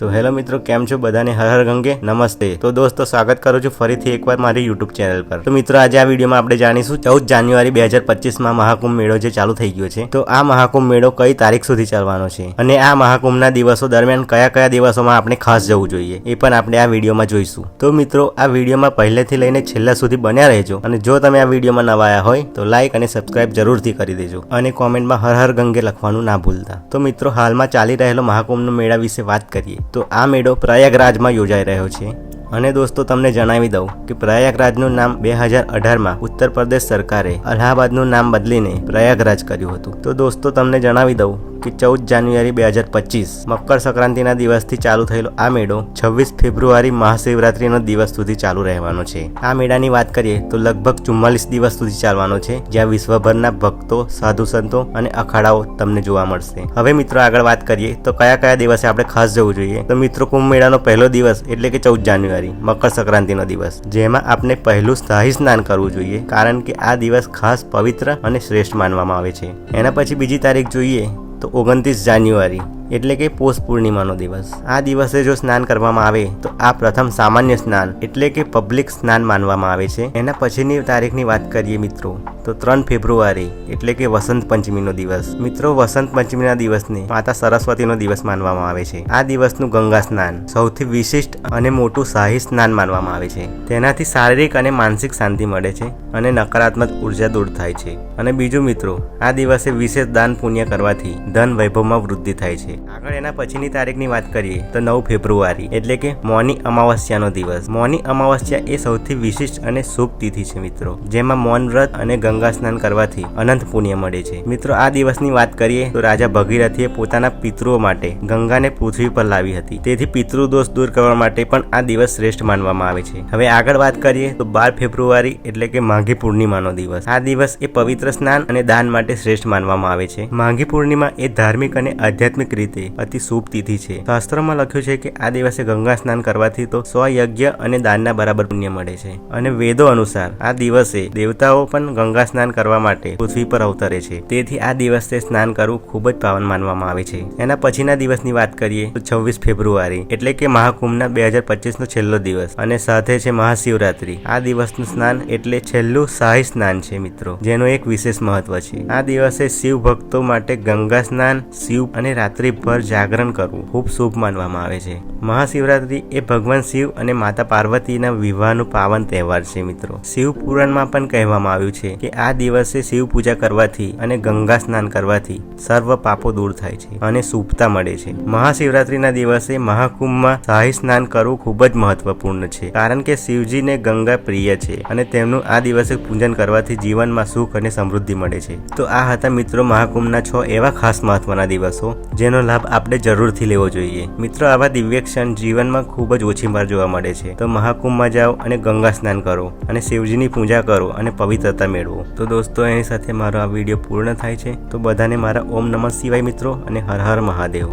તો હેલો મિત્રો, કેમ છો બધાને? હર હર ગંગે, નમસ્તે. તો દોસ્તો, સ્વાગત કરું છું ફરીથી એકવાર મારી યુટ્યુબ ચેનલ પર. તો મિત્રો, આજે આ વિડીયોમાં આપણે જાણીશું ચૌદ જાન્યુઆરી બે હજાર પચીસમાં મહાકુંભ મેળો જે ચાલુ થઈ ગયો છે. તો આ મહાકુંભ મેળો કઈ તારીખ સુધી ચાલવાનો છે? અને આ મહાકુંભના દિવસો દરમિયાન કયા કયા દિવસોમાં આપણે ખાસ જવું જોઈએ? એ પણ આપણે આ વિડીયોમાં જોઈશું. તો મિત્રો, આ વિડીયોમાં પહેલેથી લઈને છેલ્લા સુધી બન્યા રહેજો. અને જો તમે આ વિડીયોમાં નવા આવ્યા હોય, તો લાઈક અને સબસ્ક્રાઇબ જરૂરથી કરી દેજો. અને કોમેન્ટમાં હર હર ગંગે લખવાનું ના ભૂલતા. તો મિત્રો, હાલમાં ચાલી રહેલો મહાકુંભનો મેળા વિશે વાત કરીએ. તો આ મેળો પ્રયાગરાજમાં યોજાઈ રહ્યો છે. અને દોસ્તો, તમને જણાવી દઉં કે પ્રયાગરાજનું નામ બે હજાર અઢારમાં ઉત્તર પ્રદેશ સરકારે અલ્હાબાદનું નામ બદલીને પ્રયાગરાજ કર્યું હતું. તો દોસ્તો, તમને જણાવી દઉં કે ચૌદ જાન્યુઆરી બે હજાર પચીસ. મકર સંક્રાંતિના દિવસથી ચાલુ થયેલો આ મેળો છવ્વીસ ફેબ્રુઆરી મહાશિવરાત્રીનો દિવસ સુધી ચાલુ રહેવાનો છે. આ મેળાની વાત કરીએ તો લગભગ ચુમ્માલીસ દિવસ સુધી ચાલવાનો છે, જ્યાં વિશ્વભરના ભક્તો, સાધુ સંતો અને અખાડાઓ તમને જોવા મળશે. હવે મિત્રો આગળ વાત કરીએ તો કયા કયા દિવસે આપણે ખાસ જવું જોઈએ? તો મિત્રો કુંભ મેળાનો પહેલો દિવસ એટલે કે ચૌદ જાન્યુઆરી, મકર સંક્રાંતિનો દિવસ, જેમાં આપણે પહેલું શાહી સ્નાન કરવું જોઈએ, કારણ કે આ દિવસ ખાસ પવિત્ર અને શ્રેષ્ઠ માનવામાં આવે છે. એના પછી બીજી તારીખ જોઈએ ઓગણત્રીસ જાન્યુઆરી એટલે કે પોષ પૂર્ણિમાનો દિવસ. આ દિવસે જો સ્નાન કરવામાં આવે, તો આ પ્રથમ સામાન્ય સ્નાન, એટલે કે પબ્લિક સ્નાન માનવામાં આવે છે. એના પછીની તારીખની વાત કરીએ મિત્રો, તો ત્રણ ફેબ્રુઆરી, એટલે કે વસંત પંચમીનો દિવસ. મિત્રો, વસંત પંચમીના દિવસને માતા સરસ્વતીનો દિવસ માનવામાં આવે છે. આ દિવસનું ગંગા સ્નાન સૌથી વિશિષ્ટ અને મોટું શાહી સ્નાન માનવામાં આવે છે. તેનાથી શારીરિક અને માનસિક શાંતિ મળે છે અને નકારાત્મક ઊર્જા દૂર થાય છે. અને બીજું મિત્રો, આ દિવસે વિશેષ દાન પુણ્ય કરવાથી ધન વૈભવમાં વૃદ્ધિ થાય છે. આગળ એના પછીની તારીખની વાત કરીએ તો નવ ફેબ્રુઆરી, એટલે કે મૌની અમાવસ્યાનો દિવસ. મૌની અમાવસ્યા એ સૌથી વિશિષ્ટ અને શુભ તિથિ છે મિત્રો, જેમાં મૌન વ્રત અને ગંગા સ્નાન કરવાથી અનંત પુણ્ય મળે છે. મિત્રો, આ દિવસની વાત કરીએ તો રાજા ભગીરથીએ પોતાના પિતૃઓ માટે ગંગાને પૃથ્વી પર લાવી હતી. તેથી પિતૃ દોષ દૂર કરવા માટે પણ આ દિવસ શ્રેષ્ઠ માનવામાં આવે છે. હવે આગળ વાત કરીએ તો બાર ફેબ્રુઆરી, એટલે કે માઘી પૂર્ણિમાનો દિવસ. આ દિવસ એ પવિત્ર સ્નાન અને દાન માટે શ્રેષ્ઠ માનવામાં આવે છે. માઘી પૂર્ણિમા એ ધાર્મિક અને આધ્યાત્મિક રીતે અતિ શુભ તિથિ છે. શાસ્ત્રમાં લખ્યું છે કે આ દિવસે ગંગા સ્નાન કરવાથી તો સો યજ્ઞ અને દાનના બરાબર પુણ્ય મળે છે. અને વેદો અનુસાર આ દિવસે દેવતાઓ પણ ગંગા સ્નાન કરવા માટે પૃથ્વી પર અવતરે છે. તેથી આ દિવસે સ્નાન કરવું ખૂબ જ પાવન માનવામાં આવે છે. એના પછીના દિવસની વાત કરીએ તો છવ્વીસ ફેબ્રુઆરી, એટલે કે મહાકુંભના બે હજાર પચીસ નો છેલ્લો દિવસ. અને સાથે છે મહાશિવરાત્રી. આ દિવસનું સ્નાન એટલે છેલ્લું શાહી સ્નાન છે મિત્રો, જેનું એક વિશેષ મહત્વ છે. આ દિવસે શિવ ભક્તો માટે ગંગા સ્નાન, શિવ અને રાત્રિભર જાગરણ કરવું ખૂબ શુભ માનવામાં આવે છે. મહાશિવરાત્રી એ ભગવાન શિવ અને માતા પાર્વતીના વિવાહનું પાવન તહેવાર છે, મિત્રો. શિવ પુરાણમાં પણ કહેવામાં આવ્યું છે કે આ દિવસે શિવ પૂજા કરવાથી અને ગંગા સ્નાન કરવાથી સર્વ પાપો દૂર થાય છે અને શુભતા મળે છે. મહાશિવરાત્રિના દિવસે મહાકુંભમાં શાહી સ્નાન કરવું ખૂબ જ મહત્વપૂર્ણ છે, કારણ કે શિવજીને ગંગા પ્રિય છે અને તેમનું આ દિવસે પૂજન કરવાથી જીવનમાં સુખ અને સમૃદ્ધિ મળે છે. તો આ હતા, મિત્રો, મહાકુંભના છ એવા ખાસ મહત્વના દિવસો, જેનો લાભ આપણે જરૂરથી લેવો જોઈએ. મિત્રો, આવા દિવ્ય ક્ષણ જીવનમાં ખૂબ જ ઓછી વાર જોવા મળે છે. તો મહાકુંભમાં જાઓ અને ગંગા સ્નાન કરો અને શિવજીની પૂજા કરો અને પવિત્રતા મેળવો. તો દોસ્તો, એની સાથે મારો આ વીડિયો પૂર્ણ થાય છે. તો બધાને મારા ઓમ નમઃ શિવાય મિત્રો અને હર હર મહાદેવ.